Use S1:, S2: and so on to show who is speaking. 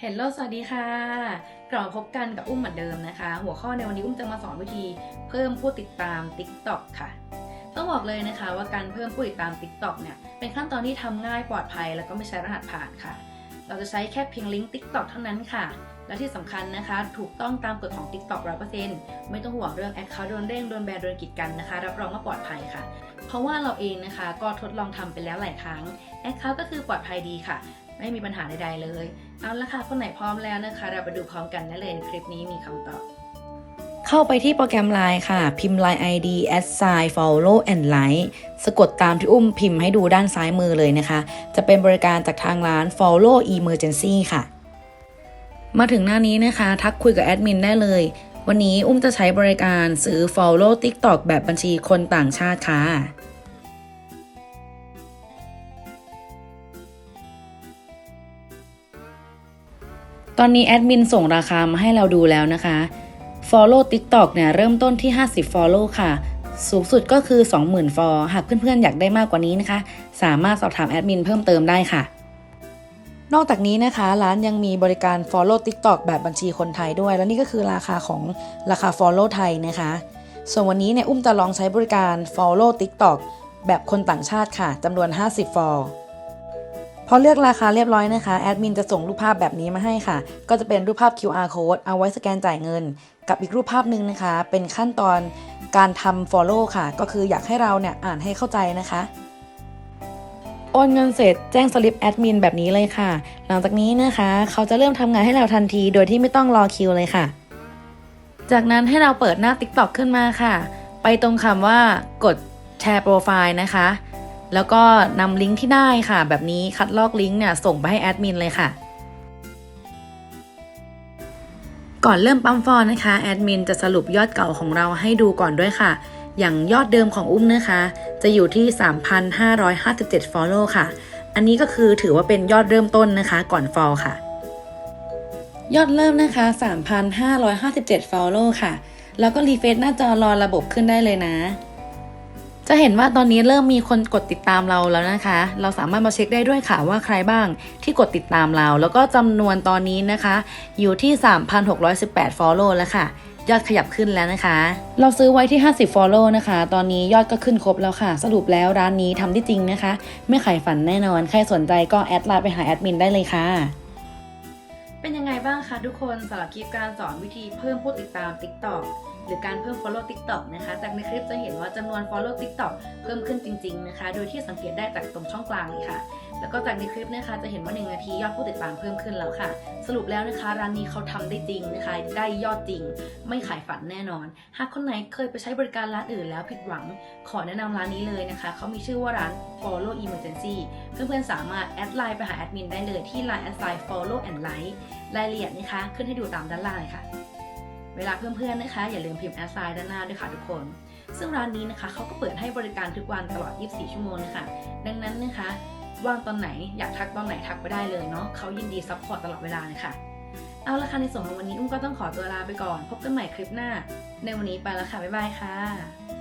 S1: เฮลโลสวัสดีค่ะ กลับมาพบกันกับอุ้มเหมือนเดิมนะคะ หัวข้อในวันนี้อุ้มจะมาสอนวิธีเพิ่มผู้ติดตาม TikTok ค่ะ ต้องบอกเลยนะคะว่าการเพิ่มผู้ติดตาม TikTok เนี่ย เป็นขั้นตอนที่ทำง่ายปลอดภัย แล้วก็ไม่ใช้รหัสผ่านค่ะ เราจะใช้แค่เพียงลิงก์ TikTok เท่านั้นค่ะ และที่สำคัญนะคะ ถูกต้องตามกฎของ TikTok 100%ไม่ต้องห่วงเรื่องแอคเคาท์โดนเด้งโดนแบนโดนกีดกันนะคะ รับรองว่าปลอดภัยค่ะ เพราะว่าเราเองนะคะ ก็ทดลองทำไปแล้วหลายครั้งแอคเคาท์ก็คือปลอดภัยดีค่ะ ไม่มีปัญหาใดๆเลย เอาละค่ะ คนไหนพร้อมแล้วนะคะ เราไปดูพร้อมกันได้เลยในคลิปนี้มีคำตอบ
S2: เข้าไปที่โปรแกรม Line ค่ะ พิมพ์ Line ID at sign follow and like สะกดตามที่อุ้มพิมพ์ให้ดูด้านซ้ายมือเลยนะคะ จะเป็นบริการจากทางร้าน follow emergency ค่ะ มาถึงหน้านี้นะคะ ทักคุยกับแอดมินได้เลย วันนี้อุ้มจะใช้บริการซื้อ follow TikTok แบบบัญชีคนต่างชาติค่ะ ตอนนี้แอดมินส่งราคามาให้เราดูแล้วนะคะ Follow TikTok เนี่ยเริ่มต้นที่ 50 Follow ค่ะ สูงสุดก็คือ 20,000 ฟอหากเพื่อนๆ อยากได้มากกว่านี้นะคะ สามารถสอบถามแอดมินเพิ่มเติมได้ค่ะ นอกจากนี้นะคะ ร้านยังมีบริการ Follow TikTok แบบบัญชีคนไทยด้วย และนี่ก็คือราคาของราคา Follow ไทยนะคะ ส่วนวันนี้เนี่ยอุ้มจะลองใช้บริการ Follow TikTok แบบคนต่างชาติค่ะจำนวน 50 ฟอล พอเลือกราคาเรียบร้อยนะคะแอดมินจะส่งรูปภาพแบบนี้มาให้ค่ะ ก็จะเป็นรูปภาพ QR code เอาไว้สแกนจ่ายเงิน กับอีกรูปภาพหนึ่งนะคะ เป็นขั้นตอนการทำ follow ค่ะ ก็คืออยากให้เราเนี่ยอ่านให้เข้าใจนะคะโอนเงินเสร็จแจ้งสลิปแอดมินแบบนี้เลยค่ะ หลังจากนี้นะคะ เขาจะเริ่มทำงานให้เราทันที โดยที่ไม่ต้องรอคิวเลยค่ะ จากนั้นให้เราเปิดหน้า TikTok ขึ้นมาค่ะ ไปตรงคำว่ากดแชร์โปรไฟล์นะคะ แล้วก็นำลิงก์ที่ได้ค่ะ แบบนี้คัดลอกลิงก์เนี่ยส่งไปให้แอดมินเลยค่ะก่อนเริ่มปั๊มฟอลนะคะแอดมินจะสรุปยอดเก่าของเราให้ดูก่อนด้วยค่ะ อย่างยอดเดิมของอุ้มนะคะ จะอยู่ที่ 3,557 follow ค่ะ อันนี้ก็คือถือว่าเป็นยอดเริ่มต้นนะคะก่อนฟอลค่ะ ยอดเริ่มนะคะ 3,557 follow ค่ะ แล้วก็รีเฟซหน้าจอรอระบบขึ้นได้เลยนะ จะเห็นว่าตอนนี้เริ่มมีคนกดติดตามเราแล้วนะคะ เราสามารถมาเช็คได้ด้วยค่ะว่าใครบ้างที่กดติดตามเรา แล้วก็จำนวนตอนนี้นะคะ อยู่ที่ 3,618 follow แล้วค่ะ ยอดขยับขึ้นแล้วนะคะ เราซื้อไว้ที่ 50 follow นะคะ ตอนนี้ยอดก็ขึ้นครบแล้วค่ะ สรุปแล้วร้านนี้ทำได้จริงนะคะ ไม่ขายฝันแน่นอน ใครสนใจก็แอดไลน์ไปหาแอดมินได้เลยค่ะ
S1: เป็นยังไงบ้างคะทุกคนสำหรับคลิปการสอนวิธีเพิ่มผู้ติดตาม TikTok หรือการเพิ่ม follow TikTok นะคะ จากในคลิปจะเห็นว่าจำนวน follow TikTok เพิ่มขึ้นจริง ๆนะคะ โดยที่สังเกตได้จากตรงช่องกลางเลยค่ะ แล้วก็จากในคลิปนะคะจะเห็นว่า 1 นาทียอดผู้ติดตามเพิ่มขึ้นแล้วค่ะ สรุปแล้วนะคะ ร้านนี้เขาทำได้จริงนะคะ ได้ยอดจริง ไม่ขายฝันแน่นอน หากคนไหนเคยไปใช้บริการร้านอื่นแล้วผิดหวัง ขอแนะนำร้านนี้เลยนะคะ เขามีชื่อว่าร้าน follow emergency เพื่อนๆสามารถแอดไลน์ไปหาแอดมินได้เลยที่ line แอดไซน์ follow and like รายละเอียดนะคะ ขึ้นให้ดูตามด้านล่างเลยค่ะ เวลาเพื่อนๆนะคะ อย่าลืมพิมพ์แอสไซน์ด้านหน้าด้วยค่ะทุกคน ซึ่งร้านนี้นะคะเขาก็เปิดให้บริการทุกวันตลอด 24 ชั่วโมงนะคะดังนั้นนะคะว่างตอนไหนอยากทักตอนไหนทักไปได้เลยเนาะเขายินดีซัพพอร์ตตลอดเวลาเลยค่ะเอาละค่ะในส่วนของวันนี้อุ้มก็ต้องขอตัวลาไปก่อน พบกันใหม่คลิปหน้า ในวันนี้ไปแล้วค่ะ บ๊ายบายค่ะ